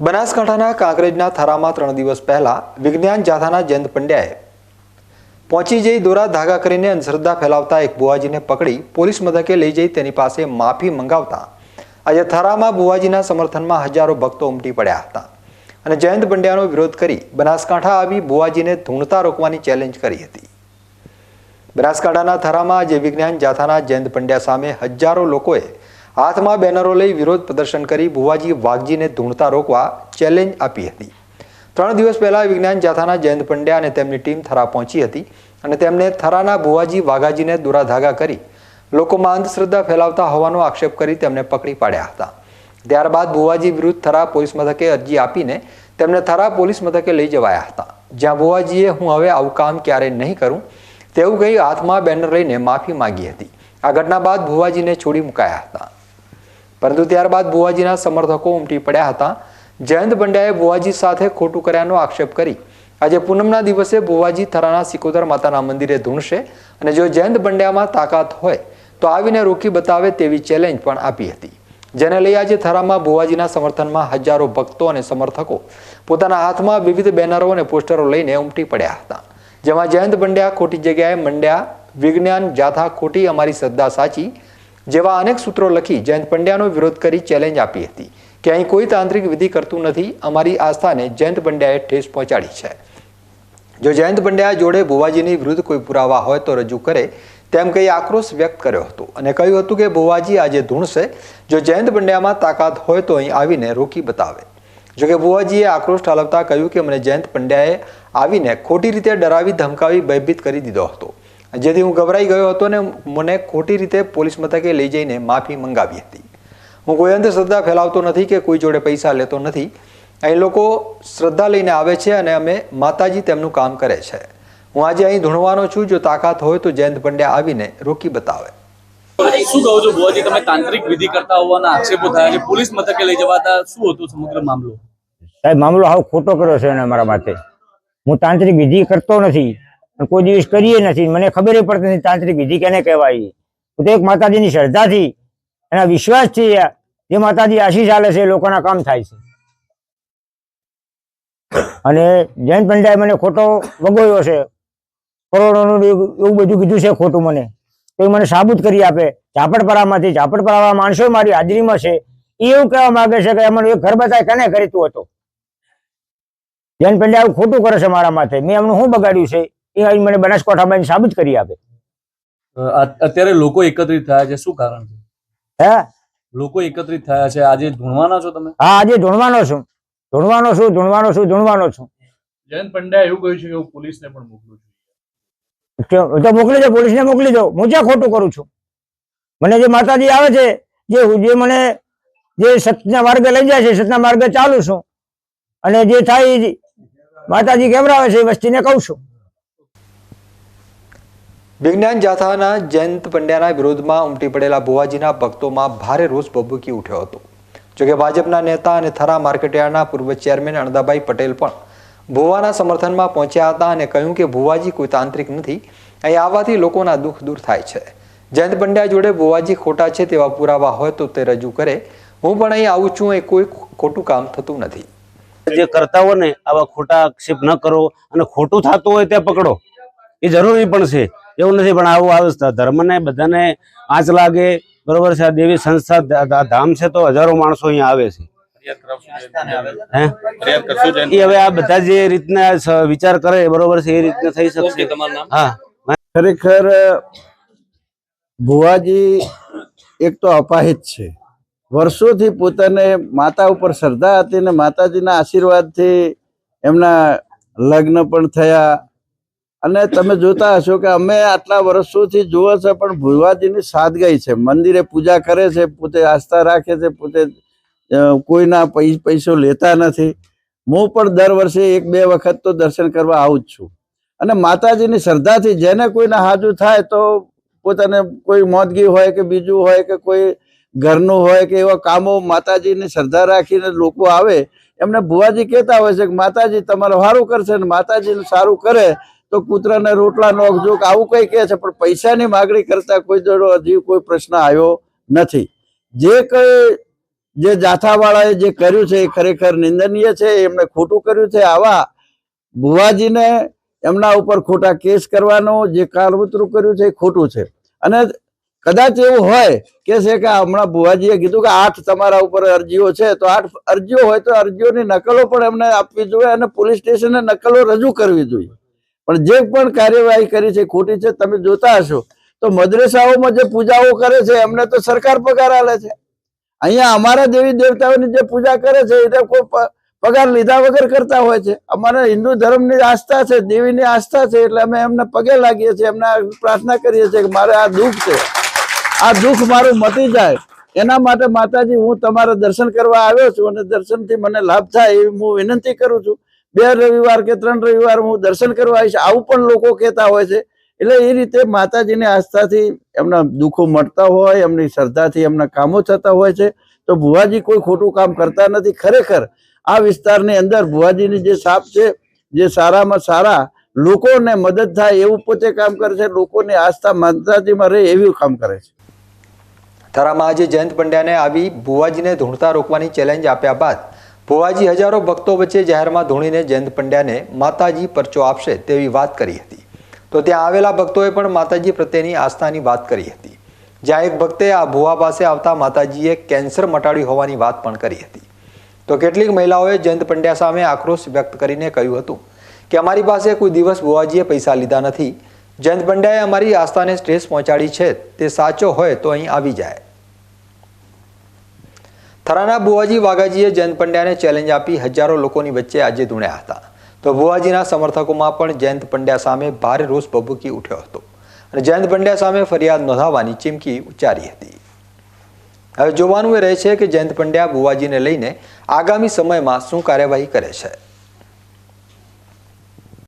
બનાસકાંઠાના કાંકરેજના થરામાં ત્રણ દિવસ પહેલા વિજ્ઞાન જાથાના જયંત પંડ્યાએ પહોંચી જઈ દોરા ધાગા કરીને અંધશ્રદ્ધા ફેલાવતા એક બુવાજીને પકડી પોલીસ મથકે લઈ જઈ તેની પાસે માફી મંગાવતા આજે થરામાં બુવાજીના સમર્થનમાં હજારો ભક્તો ઉમટી પડ્યા હતા. અને જયંત પંડ્યાનો વિરોધ કરી બનાસકાંઠા આવી બુવાજીને ધૂણતા રોકવાની ચેલેન્જ કરી હતી. બનાસકાંઠાના થરામાં આજે વિજ્ઞાન જાથાના જયંત પંડ્યા સામે હજારો લોકોએ હાથમાં બેનરો લઈ વિરોધ પ્રદર્શન કરી ભુવાજી વાઘજીને ધૂણતા રોકવા ચેલેન્જ આપી હતી. ત્રણ દિવસ પહેલા વિજ્ઞાન જાથાના જયંત પંડ્યા અને તેમની ટીમ થરા પહોંચી હતી અને તેમને થરાના ભુવાજી વાઘાજીને દુરાધાગા કરી લોકોમાં અંધશ્રદ્ધા ફેલાવતા હોવાનો આક્ષેપ કરી તેમને પકડી પાડ્યા હતા. ત્યારબાદ ભુવાજી વિરુદ્ધ થરા પોલીસ મથકે અરજી આપીને તેમને થરા પોલીસ મથકે લઈ જવાયા હતા. જ્યાં ભુવાજીએ હું હવે આવું કામ ક્યારેય નહીં કરું તેવું કહી હાથમાં બેનર લઈને માફી માંગી હતી. આ ઘટના બાદ ભુવાજીને છોડી મુકાયા હતા. પરંતુ ત્યારબાદ ભુવાજીના સમર્થકો ઉમટી પડ્યા હતા. જયંત પંડ્યાએ ભુવાજી સાથે ખોટું કર્યાનો આક્ષેપ કરી. આજે પૂનમના દિવસે ભુવાજી થરાના સિકોદર માતાના મંદિરે ધૂણશે અને જો જયંત પંડ્યામાં તાકાત હોય, તો આવીને રોકી બતાવે તેવી ચેલેન્જ પણ આપી હતી. જેને લઈ આજે થરામાં ભુવાજીના સમર્થનમાં હજારો ભક્તો અને સમર્થકો પોતાના હાથમાં વિવિધ બેનરો અને પોસ્ટરો લઈને ઉમટી પડ્યા હતા. જેમાં જયંત પંડ્યા ખોટી જગ્યાએ મંડ્યા, વિજ્ઞાન, જાથા ખોટી અમારી શ્રદ્ધા સાચી જેવા અનેક સૂત્રો લખી જયંત પંડ્યાનો વિરોધ કરી ચેલેન્જ આપી હતી. કે અહીં કોઈ તાંત્રિક વિધિ કરતું નથી. અમારી આસ્થાને જયંત પંડ્યાએ ઠેસ પહોંચાડી છે. જો જયંત પંડ્યા જોડે ભુવાજીની વિરુદ્ધ કોઈ પુરાવા હોય તો રજૂ કરે તેમ કહી આક્રોશ વ્યક્ત કર્યો હતો અને કહ્યું હતું કે ભુવાજી આજે ધૂણશે. જો જયંત પંડ્યામાં તાકાત હોય તો અહીં આવીને રોકી બતાવે. જોકે ભુવાજીએ આક્રોશ ઠાલવતા કહ્યું કે મને જયંત પંડ્યાએ આવીને ખોટી રીતે ડરાવી, ધમકાવી, ભયભીત કરી દીધો હતો. જેથી હું ગભરાઈ ગયો હતો ને મને ખોટી રીતે પોલીસ મથકે લઈ જઈને માફી મંગાવી હતી. હું કોઈ અંધશ્રદ્ધા ફેલાવતો નથી કે કોઈ જોડે પૈસા લેતો નથી. અહીં લોકો શ્રદ્ધા લઈને આવે છે અને અમે માતાજી તેમનું કામ કરે છે. હું આજે અહીં ધૂણવાનો છું. જો તાકાત હોય તો જયંત પંડ્યા આવીને રોકી બતાવે. શું કહો છો બુવાજી તમે તાંત્રિક વિધિ કરતા હોવાના આક્ષેપો થયા છે. પોલીસ મથકે લઈ જવાતા શું હતું સમગ્ર મામલો? સાહેબ મામલો હાવ ખોટો કર્યો છે એને મારા માથે હું તાંત્રિક વિધિ કરતો નથી. કોઈ દિવસ કરીએ નથી. મને ખબર પડતી નથી તાંત્રિક વિધિ કેને કહેવાય. હું તો એક માતાજીની શ્રદ્ધાથી એના વિશ્વાસથી જે માતાજી આશીષ આલે છે લોકોના કામ થાય છે. અને જૈન પંડ્યાએ મને ખોટો વગોયો છે. કરોડોનું એવું બધું કીધું છે ખોટું મને. તો એ મને સાબુત કરી આપે. ઝાપડપરામાંથી ઝાપડપરા માણસો મારી હાજરીમાં છે. એ એવું કહેવા માંગે છે કે અમારું એક ઘર બતાય કને કરીતું હતું? જૈન પંડ્યા ખોટું કરે છે મારા માથે. મેં એમનું શું બગાડ્યું છે? એ અહીં મને બનાસકાંઠામાં સાબિત કરી આપે. અત્યારે લોકો એકત્રિત થયા છે. શું કારણ છે? હે? લોકો એકત્રિત થયા છે. આજે ધૂણવાના છો તમે? હા આજે ધૂણવાનો છું. ધૂણવાનો છું ધૂણવાનો છું ધૂણવાનો છું. જયંત પંડ્યા એવું કહ્યું છે કે હું પોલીસને પણ મોકલું છું. તો તો મોકલી દો પોલીસને મોકલી દો. હું ક્યાં ખોટું કરું છું? મને જે માતાજી આવે છે જે જે મને જે સતના માર્ગે લઈ જાય છે સતના માર્ગે ચાલુ છું. અને જે થાય માતાજી કેમ આવે છે એ વસ્તીને કહું છું. વિજ્ઞાન જાથાના જયંત પંડ્યાના વિરોધમાં ઉમટી પડેલા ભુવાજીના ભક્તોમાં ભારે રોષ ભભૂકી ઉઠ્યો હતો. જોકે ભાજપના નેતા અને થરા માર્કેટયાર્ડના પૂર્વ ચેરમેન અણદાભાઈ પટેલ પણ ભુવાના સમર્થનમાં પહોંચ્યા હતા અને કહ્યું કે ભુવાજી કોઈ તાંત્રિક નથી, અહીં આવવાથી લોકોના દુઃખ દૂર થાય છે. જયંત પંડ્યા જોડે ભુવાજી ખોટા છે તેવા પુરાવા હોય તો તે રજૂ કરે. હું પણ અહીં આવું છું એ કોઈ ખોટું કામ થતું નથી. જે કરતા હોય ને આવા ખોટા આક્ષેપ ન કરો અને ખોટું થતું હોય તે પકડો. એ જરૂરી પણ છે. એવું નથી પણ આવું આવે ધર્મને બધાને આંચ લાગે. બરોબર છે આ દેવી સંસ્થા ધામ છે તો હજારો માણસો અહીંયા આવે છે. એ હવે આ બધા જે રીતના વિચાર કરે બરોબર છે એ રીતના થઈ શકશે. હા. ખરેખર ભુવાજી એક તો અપાહિત છે. વર્ષોથી પોતાને માતા ઉપર શ્રદ્ધા હતી ને માતાજીના આશીર્વાદથી એમના લગ્ન પણ થયા. અને તમે જોતા હશો કે અમે આટલા વર્ષોથી જુઓ છે, પણ ભુવાજીની સાદગાઈ છે. મંદિરે પૂજા કરે છે, પોતે આસ્થા રાખે છે, પોતે કોઈના પૈસો લેતા નથી. હું પણ દર વર્ષે એક, બે વખત તો દર્શન કરવા આવું જ છું. અને માતાજીની શ્રદ્ધાથી જેને કોઈને હાજુ થાય તો પોતાને કોઈ મોદગી હોય કે બીજું હોય કે કોઈ ઘરનું હોય કે એવા કામો માતાજીની શ્રદ્ધા રાખીને લોકો આવે, એમને ભુવાજી કહેતા હોય છે કે માતાજી તમારું સારું કરશે ને માતાજીનું સારું કરે તો કૂતરાને રોટલા નોખજો કે આવું કઈ કહે છે, પણ પૈસાની માગણી કરતા કોઈ જોડો હજી કોઈ પ્રશ્ન આવ્યો નથી. જે કઈ જે જાથાવાળાએ જે કર્યું છે એ ખરેખર નિંદનીય છે, એમણે ખોટું કર્યું છે. આવા ભુવાજીને એમના ઉપર ખોટા કેસ કરવાનો જે કાળવતરું કર્યું છે એ ખોટું છે. અને કદાચ એવું હોય, કે છે કે હમણાં ભુવાજીએ કીધું કે આઠ તમારા ઉપર અરજીઓ છે, તો આઠ અરજીઓ હોય તો અરજીઓની નકલો પણ એમને આપવી જોઈએ અને પોલીસ સ્ટેશને નકલો રજૂ કરવી જોઈએ. પણ જે પણ કાર્યવાહી કરી છે, ખોટી છે, તમે જોતા હશો. તો મદ્રેસાઓમાં જે પૂજાઓ કરે છે, એમને તો સરકાર પગાર આલે છે. અહીંયા અમારા દેવી દેવતાઓની જે પૂજા કરે છે, એ કોઈ પગાર લીધા વગર કરતા હોય છે. અમારા હિન્દુ ધર્મની આસ્થા છે, દેવીની આસ્થા છે, એટલે અમે એમને પગે લાગીએ છીએ, એમને પ્રાર્થના કરીએ છીએ કે મારે આ દુઃખ છે. આ દુઃખ મારું મટી જાય. એના માટે માતાજી, હું તમારા દર્શન કરવા આવ્યો છું અને દર્શનથી મને લાભ થાય એવી હું વિનંતી કરું છું. બે રવિવાર કે ત્રણ રવિવાર હું દર્શન કરવા આવીશ, આવું પણ લોકો કહેતા હોય છે. એટલે એ રીતે માતાજીને આસ્થાથી એમના દુઃખો મળતા હોય, એમની શ્રદ્ધાથી એમના કામો થતા હોય છે. તો ભુવાજી કોઈ ખોટું કામ કરતા નથી. ખરેખર આ વિસ્તારની અંદર ભુવાજીની જે સાપ છે, જે સારામાં સારા લોકોને મદદ થાય એવું પોતે કામ કરે છે, લોકોની આસ્થા માતાજીમાં રહે એવું કામ કરે છે. થરામાં આજે જયંત પંડ્યાને આવી ભુવાજીને ધૂણતા રોકવાની ચેલેન્જ આપ્યા બાદ ભુવાજી હજારો ભક્તો વચ્ચે જાહેરમાં ધોણીને જયંત પંડ્યાને માતાજી પરચો આપશે તેવી વાત કરી હતી. તો ત્યાં આવેલા ભક્તોએ પણ માતાજી પ્રત્યેની આસ્થાની વાત કરી હતી. જ્યાં એક ભક્તે આ ભુવા પાસે આવતા માતાજીએ કેન્સર મટાડ્યું હોવાની વાત પણ કરી હતી. તો કેટલીક મહિલાઓએ જયંત પંડ્યા સામે આક્રોશ વ્યક્ત કરીને કહ્યું હતું કે, અમારી પાસે કોઈ દિવસ ભુવાજીએ પૈસા લીધા નથી. જયંત પંડ્યાએ અમારી આસ્થાને સ્ટ્રેસ પહોંચાડી છે. તે સાચો હોય તો અહીં આવી જાય. થરાના બુવાજી વાઘાજીએ જયંત પંડ્યાને ચેલેન્જ આપી હજારો લોકોની વચ્ચે આજે ધૂણ્યા હતા. તો બુવાજીના સમર્થકોમાં પણ જયંત પંડ્યા સામે ભારે રોષ ભભૂકી ઉઠ્યો હતો. અને જયંત પંડ્યા સામે ફરિયાદ નોંધાવવાની ચીમકી ઉચ્ચારી હતી. હવે જોવાનું એ રહે છે કે જયંત પંડ્યા બુવાજીને લઈને આગામી સમયમાં શું કાર્યવાહી કરે છે.